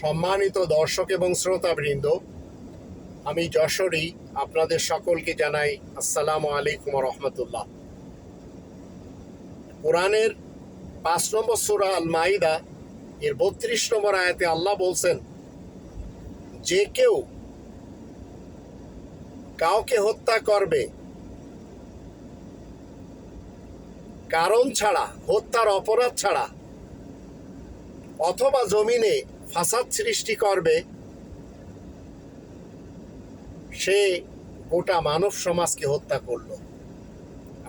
সম্মানিত দর্শক এবং শ্রোতাবৃন্দ, আমি যশোরী, আপনাদের সকলকে জানাই আসসালামু আলাইকুম রহমতুল্লাহ। কোরআনের পাঁচ নম্বর সুরা আল মাইদা এর বত্রিশ নম্বর আয়াতে আল্লাহ বলছেন, যে কেউ কাউকে হত্যা করবে, কারণ ছাড়া, হত্যার অপরাধ ছাড়া, অথবা জমিনে ফাসাদ সৃষ্টি করবে সে গোটা মানব সমাজকে হত্যা করল।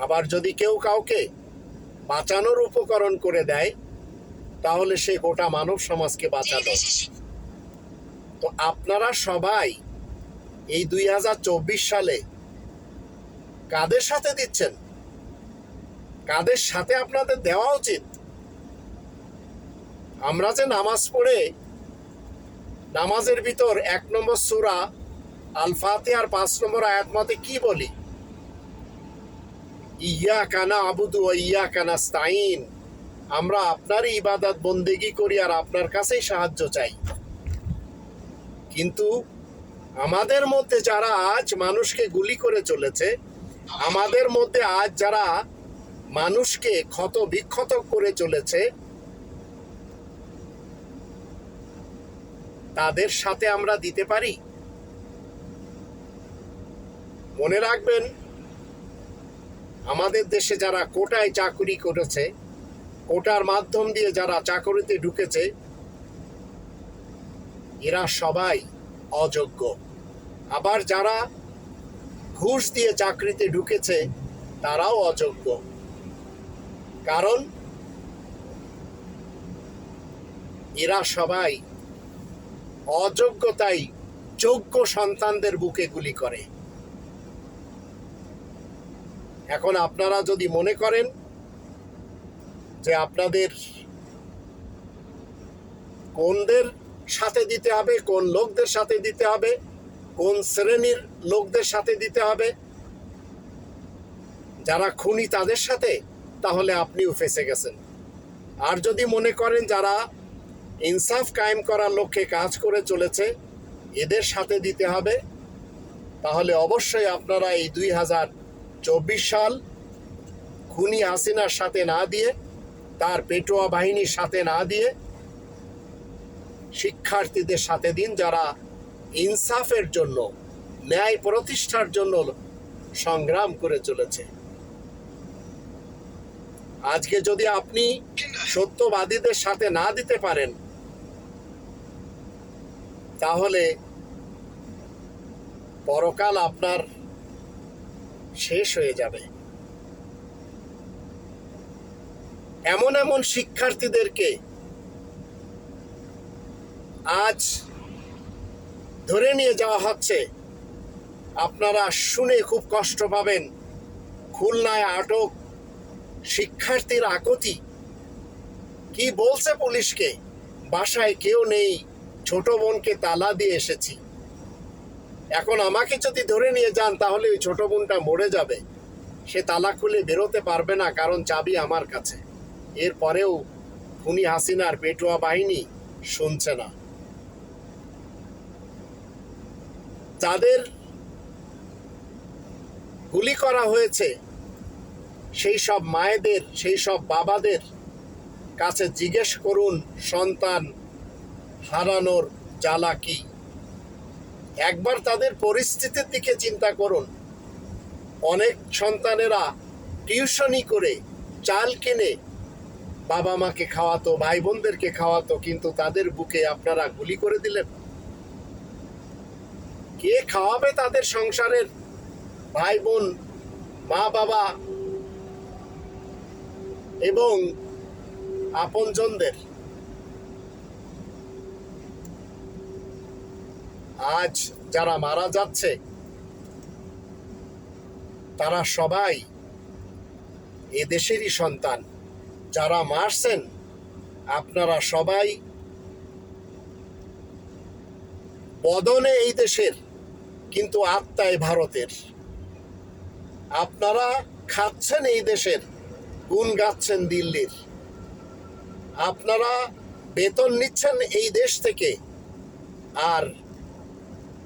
আবার যদি কেউ কাউকে বাঁচানোর উপকরণ করে দেয় তাহলে সে গোটা মানব সমাজকে বাঁচালো। তো আপনারা সবাই এই দুই হাজার চব্বিশ সালে কাদের সাথে দিচ্ছেন? কাদের সাথে আপনাদের দেওয়া উচিত? আমরা যে নামাজ পড়ে নামাজের ভিতর এক নম্বর সুরা আল ফাতিহার পাঁচ নম্বর আয়াত মতে কি বলি? ইয়া কানা আবুদু ইয়া কানা স্তাইন আমরা আপনারই ইবাদত বন্দেগি করি আর আপনার কাছেই সাহায্য চাই। কিন্তু আমাদের মধ্যে যারা আজ মানুষকে গুলি করে চলেছে, আমাদের মধ্যে আজ যারা মানুষকে ক্ষত বিক্ষত করে চলেছে তাদের সাথে আমরা দিতে পারি? মনে রাখবেন, আমাদের দেশে যারা কোটায় চাকুরি করেছে, কোটার মাধ্যম দিয়ে যারা চাকরিতে ঢুকেছে, এরা সবাই অযোগ্য। আবার যারা ঘুষ দিয়ে চাকরিতে ঢুকেছে, তারাও অযোগ্য। কারণ, এরা সবাই অযোগ্যতাই যোগ্য সন্তানদের বুকে গুলি করে। এখন আপনারা যদি মনে করেন যে আপনাদের কোনদের সাথে দিতে হবে, কোন লোকদের সাথে দিতে হবে, কোন শ্রেণির লোকদের সাথে দিতে হবে, যারা খুনি তাদের সাথে, তাহলে আপনিও ফেসে গেছেন। আর যদি মনে করেন যারা ইনসাফ কায়েম করার লক্ষ্যে কাজ করে চলেছে, এদের সাথে দিতে হবে। তাহলে অবশ্যই আপনারা এই দুই হাজার চব্বিশ সাল খুনি হাসিনার সাথে না দিয়ে, তার পেটোয়া বাহিনীর সাথে না দিয়ে, শিক্ষার্থীদের সাথে দিন যারা ইনসাফের জন্য, ন্যায় প্রতিষ্ঠার জন্য সংগ্রাম করে চলেছে। আজকে যদি আপনি সত্যবাদীদের সাথে না দিতে পারেন তাহলে পরকাল আপনার শেষ হয়ে যাবে। এমন এমন শিক্ষার্থীদেরকে আজ ধরে নিয়ে যাওয়া হচ্ছে। আপনারা শুনে খুব কষ্ট পাবেন। খুলনায় আটক শিক্ষার্থীর আকতি। কি বলছে পুলিশকে? বাসায় কেউ নেই। ছোট বোনকে তালা দিয়ে এসেছি। এখন আমাকে যদি ধরে নিয়ে যান, তাহলে ওই ছোট বোনটা মরে যাবে। সে তালা খুলে বেরোতে পারবে না, কারণ চাবি আমার কাছে। এরপরেও খুনি হাসিনার পেটুয়া বাহিনী শুনছে না। যাদের গুলি করা হয়েছে, সেই সব মায়েদের, সেই সব বাবাদের কাছে জিজ্ঞেস করুন, সন্তান হারানোর জ্বালা কি? একবার তাদের পরিস্থিতির দিকে চিন্তা করুন। অনেক সন্তানেরা টিউশনি করে চাল কিনে বাবা মাকে খাওয়াতো ভাই বোনদেরকে খাওয়াতো, কিন্তু তাদের বুকে আপনারা গুলি করে দিলেন। কে খাওয়াবে তাদের সংসারের? ভাই বোন মা বাবা এবং আপনজনদের। আজ যারা মারা যাচ্ছে, তারা সবাই এ দেশেরই সন্তান। যারা মারছেন, আপনারা সবাই বদনে এই দেশের, কিন্তু আত্মায় ভারতের। আপনারা খাচ্ছেন এই দেশের, গুণ গাচ্ছেন দিল্লির। আপনারা বেতন নিচ্ছেন এই দেশ থেকে, আর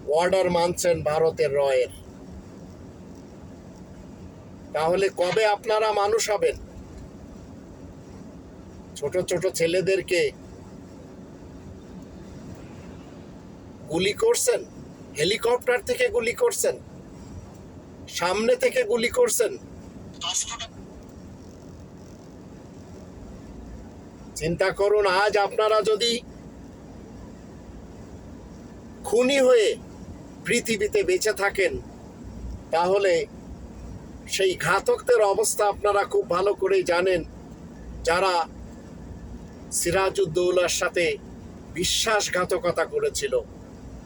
অর্ডার মানছেন ভারতের রয়ের। তাহলে কবে আপনারা মানুষ হবেন? ছোট ছোট ছেলেদেরকে গুলি করছেন? হেলিকপ্টার থেকে গুলি করছেন? সামনে থেকে গুলি করছেন? চিন্তা করুন, আজ আপনারা যদি খুনি হয়ে পৃথিবীতে বেঁচে থাকেন, তাহলে সেই ঘাতকদের অবস্থা আপনারা খুব ভালো করেই জানেন। যারা সিরাজউদ্দৌলার সাথে বিশ্বাসঘাতকতা করেছিল,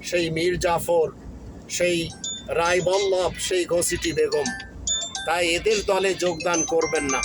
সেই মীর জাফর, সেই রায়বল্লভ, সেই ঘসিটি বেগম, তাই এদের দলে যোগদান করবেন না।